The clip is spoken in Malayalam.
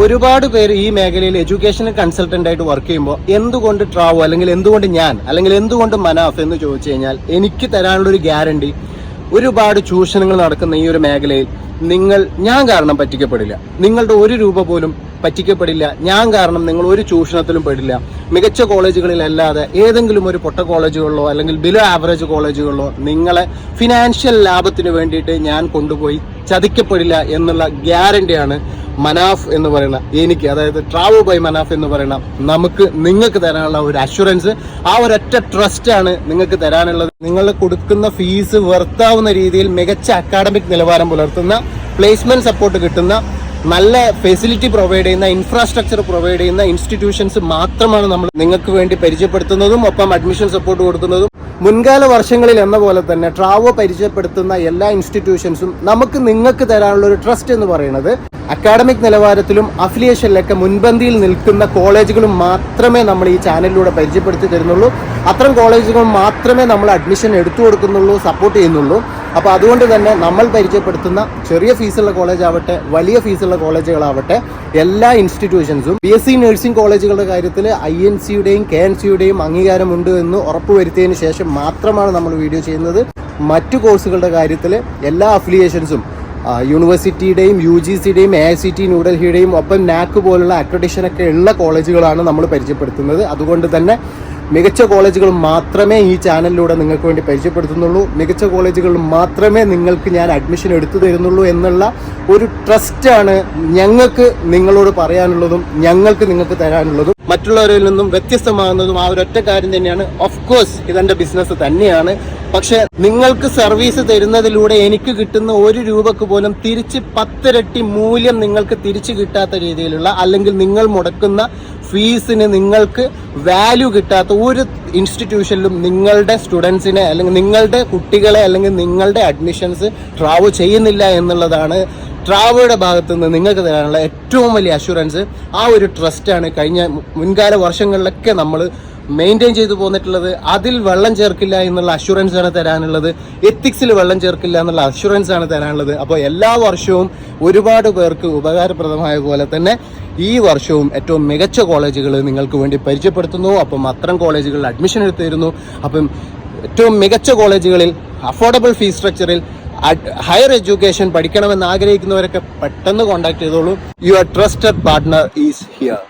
ഒരുപാട് പേര് ഈ മേഖലയിൽ എഡ്യൂക്കേഷൻ കൺസൾട്ടന്റ് ആയിട്ട് വർക്ക് ചെയ്യുമ്പോൾ എന്തുകൊണ്ട് ട്രാവോ അല്ലെങ്കിൽ എന്തുകൊണ്ട് ഞാൻ അല്ലെങ്കിൽ എന്തുകൊണ്ട് മനാഫ് എന്ന് ചോദിച്ചു കഴിഞ്ഞാൽ എനിക്ക് തരാനുള്ള ഒരു ഗ്യാരണ്ടി ഒരുപാട് ചൂഷണങ്ങൾ നടക്കുന്ന ഈ ഒരു മേഖലയിൽ നിങ്ങൾ ഞാൻ കാരണം പറ്റിക്കപ്പെടില്ല. നിങ്ങളുടെ ഒരു രൂപ പോലും പറ്റിക്കപ്പെടില്ല. ഞാൻ കാരണം നിങ്ങൾ ഒരു ചൂഷണത്തിലും പെടില്ല. മികച്ച കോളേജുകളിലല്ലാതെ ഏതെങ്കിലും ഒരു പൊട്ട കോളേജുകളിലോ അല്ലെങ്കിൽ ബിലോ ആവറേജ് കോളേജുകളിലോ നിങ്ങളെ ഫിനാൻഷ്യൽ ലാഭത്തിന് വേണ്ടിയിട്ട് ഞാൻ കൊണ്ടുപോയി ചതിക്കപ്പെടില്ല എന്നുള്ള ഗ്യാരണ്ടിയാണ് മനാഫ് എന്ന് പറയുന്ന എനിക്ക് അതായത് ട്രാവൽ ബൈ മനാഫ് എന്ന് പറയുന്ന നമുക്ക് നിങ്ങൾക്ക് തരാനുള്ള ഒരു അഷുറൻസ് ആ ഒരൊറ്റ ട്രസ്റ്റ് ആണ് നിങ്ങൾക്ക് തരാനുള്ളത്. നിങ്ങൾ കൊടുക്കുന്ന ഫീസ് വർത്താവുന്ന രീതിയിൽ മികച്ച അക്കാഡമിക് നിലവാരം പുലർത്തുന്ന പ്ലേസ്മെന്റ് സപ്പോർട്ട് കിട്ടുന്ന നല്ല ഫെസിലിറ്റി പ്രൊവൈഡ് ചെയ്യുന്ന ഇൻഫ്രാസ്ട്രക്ചർ പ്രൊവൈഡ് ചെയ്യുന്ന ഇൻസ്റ്റിറ്റ്യൂഷൻസ് മാത്രമാണ് നമ്മൾ നിങ്ങൾക്ക് വേണ്ടി പരിചയപ്പെടുത്തുന്നതും ഒപ്പം അഡ്മിഷൻ സപ്പോർട്ട് കൊടുക്കുന്നതും. മുൻകാല വർഷങ്ങളിൽ എന്ന പോലെ തന്നെ ട്രാവോ പരിചയപ്പെടുത്തുന്ന എല്ലാ ഇൻസ്റ്റിറ്റ്യൂഷൻസും നമുക്ക് നിങ്ങൾക്ക് തരാനുള്ള ഒരു ട്രസ്റ്റ് എന്ന് പറയുന്നത് അക്കാഡമിക് നിലവാരത്തിലും അഫിലിയേഷനിലൊക്കെ മുൻപന്തിയിൽ നിൽക്കുന്ന കോളേജുകളും മാത്രമേ നമ്മൾ ഈ ചാനലിലൂടെ പരിചയപ്പെടുത്തി തരുന്നുള്ളൂ. അത്തരം കോളേജുകൾ മാത്രമേ നമ്മൾ അഡ്മിഷൻ എടുത്തു കൊടുക്കുന്നുള്ളൂ സപ്പോർട്ട് ചെയ്യുന്നുള്ളൂ. അപ്പോൾ അതുകൊണ്ട് തന്നെ നമ്മൾ പരിചയപ്പെടുത്തുന്ന ചെറിയ ഫീസുള്ള കോളേജ് ആവട്ടെ വലിയ ഫീസുള്ള കോളേജുകളാവട്ടെ എല്ലാ ഇൻസ്റ്റിറ്റ്യൂഷൻസും ബി എസ് സി നഴ്സിംഗ് കോളേജുകളുടെ കാര്യത്തിൽ ഐ എൻ സിയുടെയും കെ എൻ സിയുടെയും അംഗീകാരമുണ്ട് എന്ന് ഉറപ്പുവരുത്തിയതിന് ശേഷം മാത്രമാണ് നമ്മൾ വീഡിയോ ചെയ്യുന്നത്. മറ്റു കോഴ്സുകളുടെ കാര്യത്തിൽ എല്ലാ അഫിലിയേഷൻസും യൂണിവേഴ്സിറ്റിയുടെയും യു ജി സിയുടെയും എ ഐ സി ടി ന്യൂഡൽഹിയുടെയും ഒപ്പം നാക്ക് പോലുള്ള അക്രഡിഷനൊക്കെ ഉള്ള കോളേജുകളാണ് നമ്മൾ പരിചയപ്പെടുത്തുന്നത്. അതുകൊണ്ട് തന്നെ മികച്ച കോളേജുകൾ മാത്രമേ ഈ ചാനലിലൂടെ നിങ്ങൾക്ക് വേണ്ടി പരിചയപ്പെടുത്തുന്നുള്ളൂ. മികച്ച കോളേജുകൾ മാത്രമേ നിങ്ങൾക്ക് ഞാൻ അഡ്മിഷൻ എടുത്തു തരുന്നുള്ളൂ എന്നുള്ള ഒരു ട്രസ്റ്റാണ് ഞങ്ങൾക്ക് നിങ്ങളോട് പറയാനുള്ളതും ഞങ്ങൾക്ക് നിങ്ങൾക്ക് തരാനുള്ളതും. മറ്റുള്ളവരിൽ നിന്നും വ്യത്യസ്തമാകുന്നതും ആ ഒരൊറ്റ കാര്യം തന്നെയാണ്. ഓഫ് കോഴ്സ് ഇതെന്റെ ബിസിനസ് തന്നെയാണ്. പക്ഷെ നിങ്ങൾക്ക് സർവീസ് തരുന്നതിലൂടെ എനിക്ക് കിട്ടുന്ന ഒരു രൂപക്ക് പോലും തിരിച്ച് പത്തിരട്ടി മൂല്യം നിങ്ങൾക്ക് തിരിച്ചു കിട്ടാത്ത രീതിയിലുള്ള അല്ലെങ്കിൽ നിങ്ങൾ മുടക്കുന്ന ഫീസിന് നിങ്ങൾക്ക് വാല്യൂ കിട്ടാത്ത ഒരു ഇൻസ്റ്റിറ്റ്യൂഷനിലും നിങ്ങളുടെ സ്റ്റുഡൻസിനെ അല്ലെങ്കിൽ നിങ്ങളുടെ കുട്ടികളെ അല്ലെങ്കിൽ നിങ്ങളുടെ അഡ്മിഷൻസ് ട്രാവൽ ചെയ്യുന്നില്ല എന്നുള്ളതാണ് ട്രാവയുടെ ഭാഗത്ത് നിന്ന് നിങ്ങൾക്ക് തരാനുള്ള ഏറ്റവും വലിയ അഷുറൻസ് ആ ഒരു ട്രസ്റ്റാണ് കഴിഞ്ഞ മുൻകാല വർഷങ്ങളിലൊക്കെ നമ്മൾ മെയിന്റെയിൻ ചെയ്തു പോന്നിട്ടുള്ളത് അതിൽ വെള്ളം ചേർക്കില്ല എന്നുള്ള അഷുറൻസ് ആണ് തരാനുള്ളത്. എത്തിക്സിൽ വെള്ളം ചേർക്കില്ല എന്നുള്ള അഷുറൻസ് ആണ് തരാനുള്ളത്. അപ്പോൾ എല്ലാ വർഷവും ഒരുപാട് പേർക്ക് ഉപകാരപ്രദമായ പോലെ തന്നെ ഈ വർഷവും ഏറ്റവും മികച്ച കോളേജുകൾ നിങ്ങൾക്ക് വേണ്ടി പരിചയപ്പെടുത്തുന്നു. അപ്പം അത്തരം കോളേജുകളിൽ അഡ്മിഷൻ എടുത്തിരുന്നു. അപ്പം ഏറ്റവും മികച്ച കോളേജുകളിൽ അഫോർഡബിൾ ഫീസ് സ്ട്രക്ചറിൽ ഹയർ എഡ്യൂക്കേഷൻ പഠിക്കണമെന്ന് ആഗ്രഹിക്കുന്നവരൊക്കെ പെട്ടെന്ന് കോൺടാക്ട് ചെയ്തോളൂ. Your trusted partner is here